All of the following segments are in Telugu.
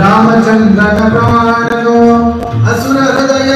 రామచంద్ర ప్రమాణను అసుర హృదయ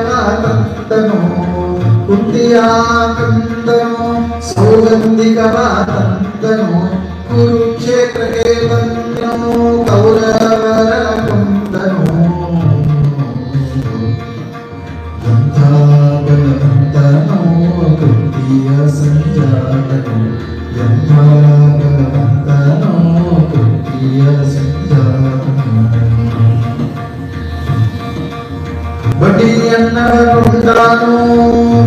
కుంతియానందను కుంతియానందను సౌగంధికరానందను కురుక్షేత్రకే ಬಡ್ಡಿಯನ್ನವ ಕೊಂದಾನು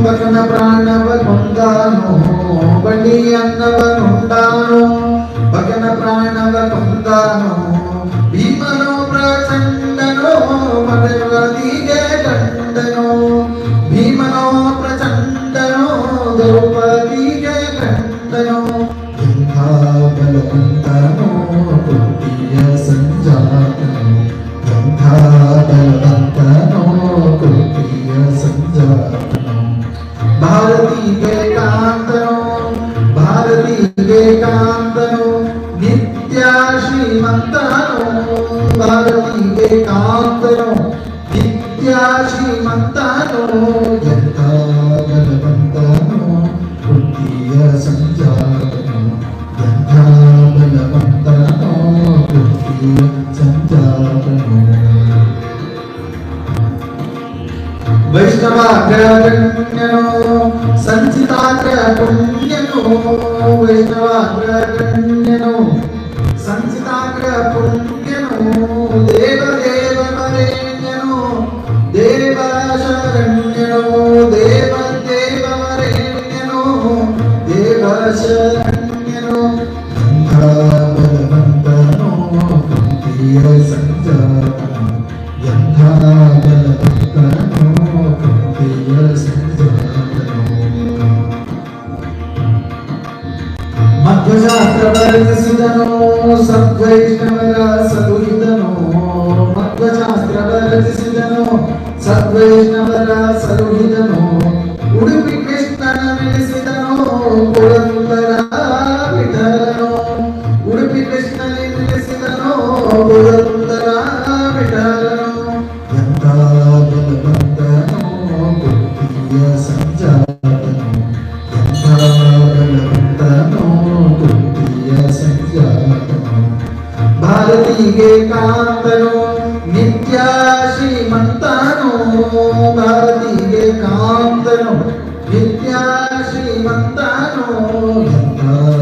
ಬಕನ ಪ್ರಾಣವ ಕೊಂದಾನು ಬಡ್ಡಿಯನ್ನವ ಕೊಂದಾನು ఏకాగ్రం విద్యా శ్రీమంతానో ఎంత బలవంతానో తృతీయ సంచారము ఎంత బలవంతానో తృతీయ సంచారము వైష్ణవాగ్రగణ్యను ಶರಣ್ಯನೋ ಎಂಥ ಬಲವಂತನೋ ತೃತೀಯ ಸಂಜಾತನೋ ಎಂಥ ಬಲವಂತನೋ ತೃತೀಯ ಸಂಜಾತನೋ ಮಧ್ವಶಾಸ್ತ್ರ ವರ್ಜಿಸಿದನು ಸದ್ವೈಷ್ಣವರ ಸಲುಹಿದನು ಮಧ್ವಶಾಸ್ತ್ರ ವರ್ಜಿಸಿದನು ಸದ್ವೈಷ್ಣವರ ಸಲುಹಿದನು ಉಡುಪಿ ಉಡುಪಿ ಕೃಷ್ಣನಿ ನಿಲ್ಲಿಸಿದನು ಪುರಂದರ ವಿಠಲನು ಎಂಥ ಬಲವಂತನೋ ತೃತೀಯ ಸಂಜಾತನೋ ಎಂಥ ಬಲವಂತನೋ ತೃತೀಯ ಸಂಜಾತನೋ ಭಾರತಿಗೆ ಕಾಂತನೋ ನಿತ್ಯ ಶ್ರೀಮಂತನೋ ಭಾರತಿಗೆ ಕಾಂತನೋ ನಿತ್ಯ ಶ್ರೀಮಂತನೋ ಎಂಥ ಬಲವಂತನೋ